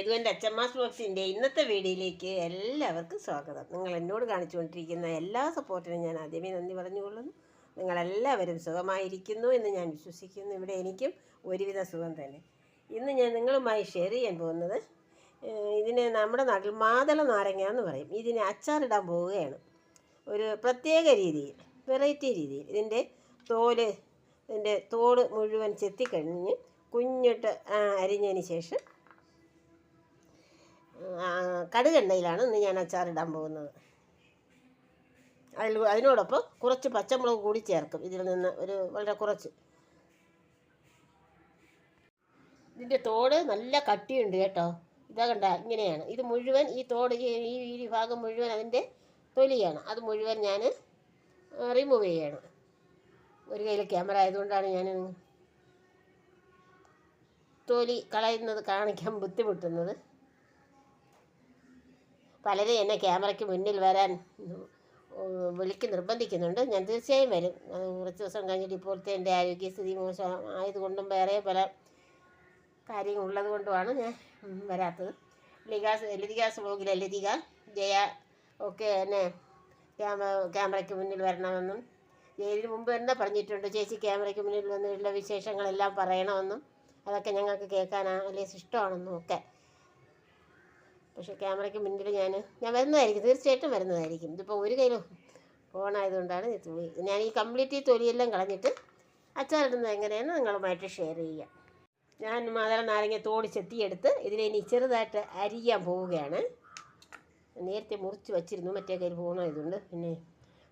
യദുവിന്റെ അച്ഛമ്മാസ് ബോക്സിന്റെ ഇന്നത്തെ വീഡിയോയിലേക്ക് എല്ലാവർക്കും സ്വാഗതം. നിങ്ങൾ എന്നോട് കാണിച്ചുകൊണ്ടിരിക്കുന്ന എല്ലാ സപ്പോർട്ടിനും ഞാൻ ആദ്യമേ നന്ദി പറഞ്ഞുകൊള്ളുന്നു. നിങ്ങളെല്ലാവരും സുഖമായിരിക്കുന്നു എന്ന് ഞാൻ വിശ്വസിക്കുന്നു. ഇവിടെ എനിക്കും ഒരുവിധ സുഖം തന്നെ. ഇന്ന് ഞാൻ നിങ്ങളുമായി ഷെയർ ചെയ്യാൻ പോകുന്നത് ഇതിനെ നമ്മുടെ നാട്ടിൽ മാതള നാരങ്ങ എന്ന് പറയും. ഇതിന് അച്ചാറിടാൻ പോവുകയാണ്. ഒരു പ്രത്യേക രീതിയിൽ വെറൈറ്റി രീതിയിൽ. ഇതിന്റെ തോൽ ഇതിന്റെ തോട് മുഴുവൻ ചെത്തിക്കഴിഞ്ഞ് കുഞ്ഞിട്ട് അരിഞ്ഞതിന് ശേഷം കടുകെണ്ണയിലാണ് ഇന്ന് ഞാൻ അച്ചാറിടാൻ പോകുന്നത്. അതിൽ അതിനോടൊപ്പം കുറച്ച് പച്ചമുളക് കൂടി ചേർക്കും. ഇതിൽ നിന്ന് ഒരു വളരെ കുറച്ച്. ഇതിന്റെ തോട് നല്ല കട്ടിയുണ്ട് കേട്ടോ. ഇതാ കണ്ട ഇങ്ങനെയാണ്. ഇത് മുഴുവൻ ഈ തോട് ഈ ഈ- ഭാഗം മുഴുവൻ അതിന്റെ തൊലിയാണ്. അത് മുഴുവൻ ഞാൻ റിമൂവ് ചെയ്യണം. ഒരു കയ്യിൽ ക്യാമറ ആയതുകൊണ്ടാണ് ഞാൻ തൊലി കളയുന്നത് കാണിക്കാൻ ബുദ്ധിമുട്ടുന്നത്. പലരും എന്നെ ക്യാമറയ്ക്ക് മുന്നിൽ വരാൻ വിളിക്ക് നിർബന്ധിക്കുന്നുണ്ട്. ഞാൻ തീർച്ചയായും വരും. കുറച്ച് ദിവസം കഴിഞ്ഞിട്ട് ഇപ്പോഴത്തെ എന്റെ ആരോഗ്യസ്ഥിതി മോശം ആയതുകൊണ്ടും വേറെ പല കാര്യങ്ങളുള്ളത് കൊണ്ടുമാണ് ഞാൻ വരാത്തത്. ലിഗാസ് ലതികാസ് വ്ലോഗിലെ ലതിക ജയ ഒക്കെ എന്നെ ക്യാമ ക്യാമറയ്ക്ക് മുന്നിൽ വരണമെന്നും ജയിലിന് മുമ്പ് തന്നെ പറഞ്ഞിട്ടുണ്ട് ചേച്ചി ക്യാമറയ്ക്ക് മുന്നിൽ വന്നിട്ടുള്ള വിശേഷങ്ങളെല്ലാം പറയണമെന്നും അതൊക്കെ ഞങ്ങൾക്ക് കേൾക്കാൻ അല്ലെങ്കിൽ ഇഷ്ടമാണെന്നും ഒക്കെ. പക്ഷേ ക്യാമറയ്ക്ക് മുന്നിൽ ഞാൻ ഞാൻ വരുന്നതായിരിക്കും തീർച്ചയായിട്ടും വരുന്നതായിരിക്കും. ഇതിപ്പോൾ ഒരു കയ്യിൽ ഫോണായതുകൊണ്ടാണ് ഇത് പോയി- ഞാൻ ഈ കംപ്ലീറ്റ് ഈ തൊലിയെല്ലാം കളഞ്ഞിട്ട് അച്ചാറിടുന്നത് എങ്ങനെയാണെന്ന് നിങ്ങളുമായിട്ട് ഷെയർ ചെയ്യാം. ഞാൻ മാതള നാരങ്ങ തോടി ചെത്തിയെടുത്ത് ഇതിനെ ഇനി ചെറുതായിട്ട് അരിയാൻ പോവുകയാണ്. നേരത്തെ മുറിച്ച് വച്ചിരുന്നു മറ്റേ കയ്യിൽ ഫോണായതുകൊണ്ട് പിന്നെ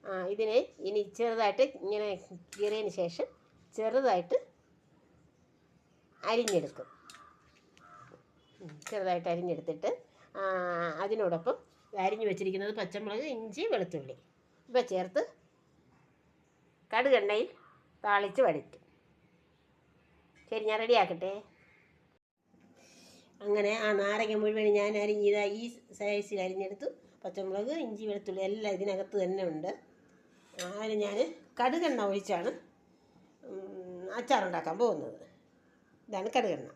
ആ ഇതിനെ ഇനി ചെറുതായിട്ട് ഇങ്ങനെ കീറിയതിന് ശേഷം ചെറുതായിട്ട് അരിഞ്ഞെടുക്കും. ചെറുതായിട്ട് അരിഞ്ഞെടുത്തിട്ട് അതിനോടൊപ്പം അരിഞ്ഞു വെച്ചിരിക്കുന്നത് പച്ചമുളക് ഇഞ്ചി വെളുത്തുള്ളി. ഇവ ചേർത്ത് കടുകെണ്ണയിൽ താളിച്ച് വടിക്കും ശരി ഞാൻ റെഡിയാക്കട്ടെ അങ്ങനെ ആ നാരങ്ങ മുഴുവൻ ഞാൻ അരിഞ്ഞിതാ ഈ സൈസിൽ അരിഞ്ഞെടുത്തു. പച്ചമുളക് ഇഞ്ചി വെളുത്തുള്ളി എല്ലാം ഇതിനകത്ത് തന്നെ ഉണ്ട്. അതിന് ഞാൻ കടുകെണ്ണ ഒഴിച്ചാണ് അച്ചാറുണ്ടാക്കാൻ പോകുന്നത്. ഇതാണ് കടുകെണ്ണ.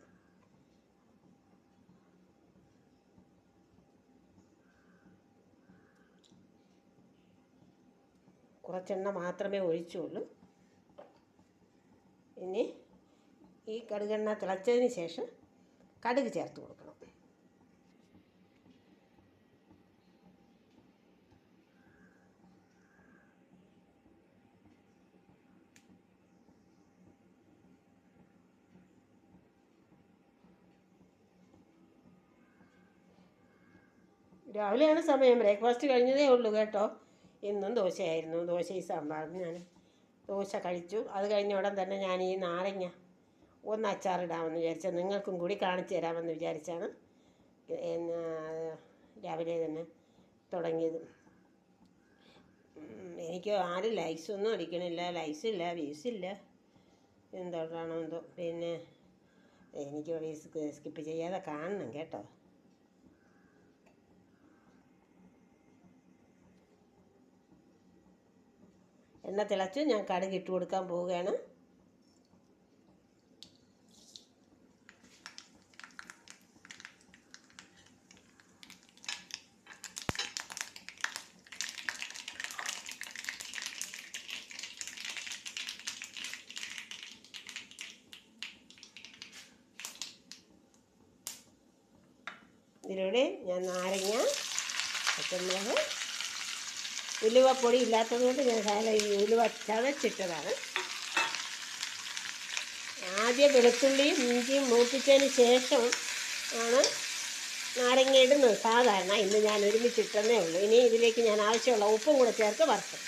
കുറച്ചെണ്ണ മാത്രമേ ഒഴിച്ചുള്ളൂ. ഇനി ഈ കടുകെണ്ണ തിളച്ചതിന് ശേഷം കടുക് ചേർത്ത് കൊടുക്കണം. രാവിലെയാണ് സമയം. ബ്രേക്ക്ഫാസ്റ്റ് കഴിഞ്ഞതേ ഉള്ളൂ കേട്ടോ. ഇന്നും ദോശയായിരുന്നു. ദോശയും സാമ്പാറും ഞാൻ ദോശ കഴിച്ചു. അത് കഴിഞ്ഞ ഉടൻ തന്നെ ഞാൻ ഈ നാരങ്ങ ഒന്ന് അച്ചാറിടാമെന്ന് വിചാരിച്ചു. നിങ്ങൾക്കും കൂടി കാണിച്ചു തരാമെന്ന് വിചാരിച്ചാണ് രാവിലെ തന്നെ തുടങ്ങിയത്. എനിക്ക് ആരും ലൈക്സ് ഒന്നും അടിക്കണില്ല. ലൈക്സ് ഇല്ല വ്യൂസ് ഇല്ല. എന്തുകൊണ്ടാണോ എന്തോ. പിന്നെ എനിക്ക് സ്കിപ്പ് ചെയ്യാതെ കാണണം കേട്ടോ. എണ്ണ തിളച്ച് ഞാൻ കടുക് ഇട്ട് കൊടുക്കാൻ പോവുകയാണ്. ഇതിലൂടെ ഞാൻ നാരങ്ങ പച്ചമുളക് ഉലുവപ്പൊടി ഇല്ലാത്തത് കൊണ്ട് ഞാൻ സാധനം ഈ ഉലുവ ചതച്ചിട്ടതാണ് ആദ്യം വെളുത്തുള്ളിയും ഇഞ്ചിയും മൂപ്പിച്ചതിന് ശേഷം ആണ് നാരങ്ങ ഇടുന്നത് സാധാരണ ഇന്ന് ഞാൻ ഒരുമിച്ചിട്ടെന്നേ ഉള്ളൂ. ഇനി ഇതിലേക്ക് ഞാൻ ആവശ്യമുള്ള ഉപ്പും കൂടെ ചേർത്ത് വറുക്കും.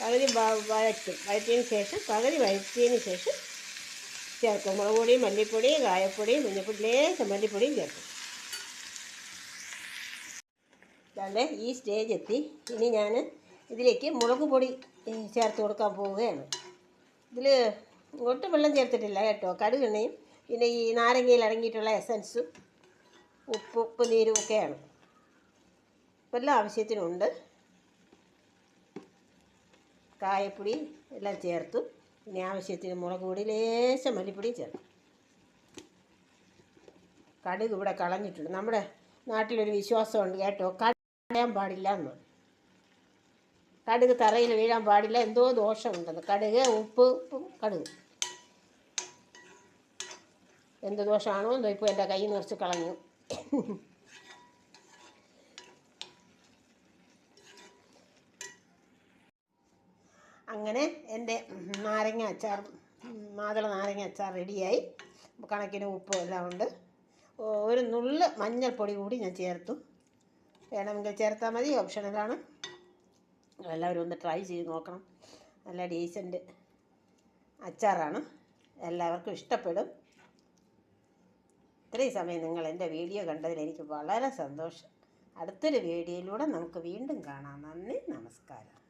പകുതി വഴറ്റും. വഴറ്റിയതിന് ശേഷം പകുതി വഴറ്റിയതിന് ശേഷം ചേർക്കും. മുളക് പൊടിയും മല്ലിപ്പൊടിയും കായപ്പൊടിയും മഞ്ഞൾപ്പൊടി ലേശം മല്ലിപ്പൊടിയും ചേർക്കും. ഇതാണ്ട് ഈ സ്റ്റേജ് എത്തി. ഇനി ഞാൻ ഇതിലേക്ക് മുളക് പൊടി ചേർത്ത് കൊടുക്കാൻ പോവുകയാണ്. ഇതിൽ ഒട്ടും വെള്ളം ചേർത്തിട്ടില്ല കേട്ടോ. കടുകെണ്ണയും പിന്നെ ഈ നാരങ്ങയിൽ അടങ്ങിയിട്ടുള്ള എസൻസും ഉപ്പ് ഉപ്പ് നീരും ഒക്കെയാണ്. എല്ലാം ആവശ്യത്തിനുണ്ട്. കായപ്പൊടി എല്ലാം ചേർത്തു. പിന്നെ ആവശ്യത്തിന് മുളക് പൊടി ലേശം മല്ലിപ്പൊടിയും ചേർത്തു. കടുക് ഇവിടെ കളഞ്ഞിട്ടുണ്ട്. നമ്മുടെ നാട്ടിലൊരു വിശ്വാസമുണ്ട് കേട്ടോ. കളയാൻ പാടില്ല എന്ന് കടുക് തറയിൽ വീഴാൻ പാടില്ല എന്തോ ദോഷമുണ്ടെന്ന്. കടുക് ഉപ്പും കടുക്. എന്ത് ദോഷമാണോ എന്തോ ഇപ്പോൾ എന്റെ കൈ നിറച്ച് കളഞ്ഞു. അങ്ങനെ എന്റെ നാരങ്ങ അച്ചാർ മാതള നാരങ്ങ അച്ചാർ റെഡിയായി. കണക്കിന് ഉപ്പ് എല്ലാം ഉണ്ട്. ഒരു നുള്ള് മഞ്ഞൾപ്പൊടി കൂടി ഞാൻ ചേർത്തു. വേണമെങ്കിൽ ചേർത്താൽ മതി ഓപ്ഷണലാണ് എല്ലാവരും ഒന്ന് ട്രൈ ചെയ്ത് നോക്കണം. നല്ല ഡീസന്റ് അച്ചാറാണ്. എല്ലാവർക്കും ഇഷ്ടപ്പെടും. ഇത്രയും സമയം നിങ്ങൾ എന്റെ വീഡിയോ കണ്ടതിൽ എനിക്ക് വളരെ സന്തോഷം. അടുത്തൊരു വീഡിയോയിലൂടെ നമുക്ക് വീണ്ടും കാണാം. നന്ദി നമസ്കാരം.